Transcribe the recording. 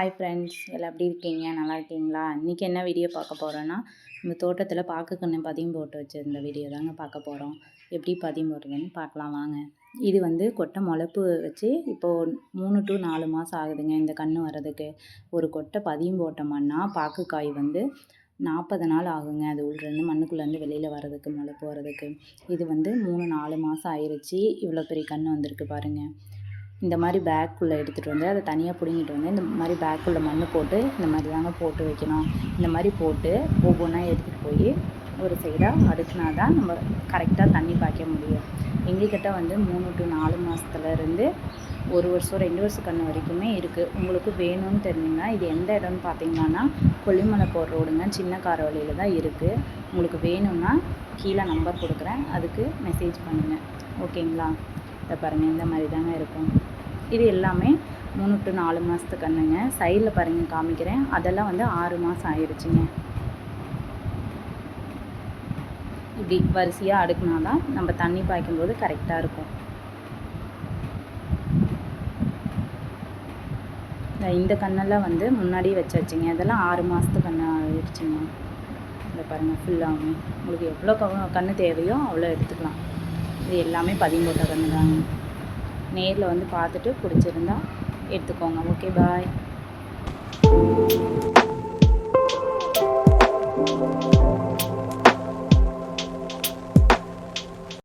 Hi friends எல்லாம் எப்படி இருக்கீங்க? நல்லா இருக்கீங்களா? இன்றைக்கி என்ன வீடியோ பார்க்க போகிறோன்னா நம்ம தோட்டத்தில் பாக்கு பதியம் போட்டு வச்சுருந்த வீடியோ தாங்க பார்க்க போகிறோம் எப்படி பதியம் போடுறதுன்னு பார்க்கலாம் வாங்க. இது வந்து கொட்டை முளைப்பு வச்சு இப்போது மூணு டு நாலு மாதம் ஆகுதுங்க இந்த கன்று வர்றதுக்கு. ஒரு கொட்டை பதியம் போட்டோம்னா பாக்கு காய் வந்து நாற்பது நாள் ஆகுங்க. அது உள்ளேருந்து மண்ணுக்குள்ளேருந்து வெளியில் வர்றதுக்கு முளைப்பு வர்றதுக்கு. இது வந்து மூணு நாலு மாதம் ஆயிடுச்சு இவ்வளோ பெரிய கன்று வந்திருக்கு பாருங்கள் இந்த மாதிரி பேக்குள்ளே எடுத்துகிட்டு வந்து அதை தனியாக பிடுங்கிட்டு வந்து இந்த மாதிரி பேக்குள்ளே மண் போட்டு இந்த மாதிரி தாங்க போட்டு வைக்கணும். இந்த மாதிரி போட்டு ஒவ்வொன்றா எடுத்துகிட்டு போய் ஒரு சைடாக அடுக்குனா தான் நம்ம கரெக்டாக தண்ணி பாய்க்க முடியும். எங்கக்கிட்ட வந்து மூணு டு நாலு மாதத்துலேருந்து ஒரு வருஷம் ரெண்டு வருஷம் கண்ணு வரைக்குமே இருக்குது உங்களுக்கு வேணும்னு தெரிஞ்சிங்கன்னா இது எந்த இடம்னு பார்த்தீங்கன்னா கொல்லிமலை போகிற ரோடுங்க சின்ன கார வழியில் தான் இருக்குது உங்களுக்கு வேணும்னா கீழே நம்பர் கொடுக்குறேன். அதுக்கு மெசேஜ் பண்ணுங்கள் ஓகேங்களா இதை பாருங்கள் இந்த மாதிரி தாங்க இருக்கும். இது எல்லாமே மூணு டு நாலு மாதத்து கன்றுங்க சைடில் பாருங்கள் காமிக்கிறேன். அதெல்லாம் வந்து ஆறு மாதம் ஆயிடுச்சுங்க இப்படி வரிசையாக அடுக்குனா தான் நம்ம தண்ணி பாய்க்கும்போது கரெக்டாக இருக்கும். இந்த கண்ணெல்லாம் வந்து முன்னாடி வச்சாச்சுங்க. அதெல்லாம் ஆறு மாதத்து கன்று ஆயிடுச்சுங்க இதை பாருங்கள் ஃபுல்லாகவே உங்களுக்கு எவ்வளோ கன்று தேவையோ அவ்வளோ எடுத்துக்கலாம். இது எல்லாமே பதிமூட்டை கன்று நேரில் வந்து பார்த்துட்டு பிடிச்சிருந்தா எடுத்துக்கோங்க. Okay bye.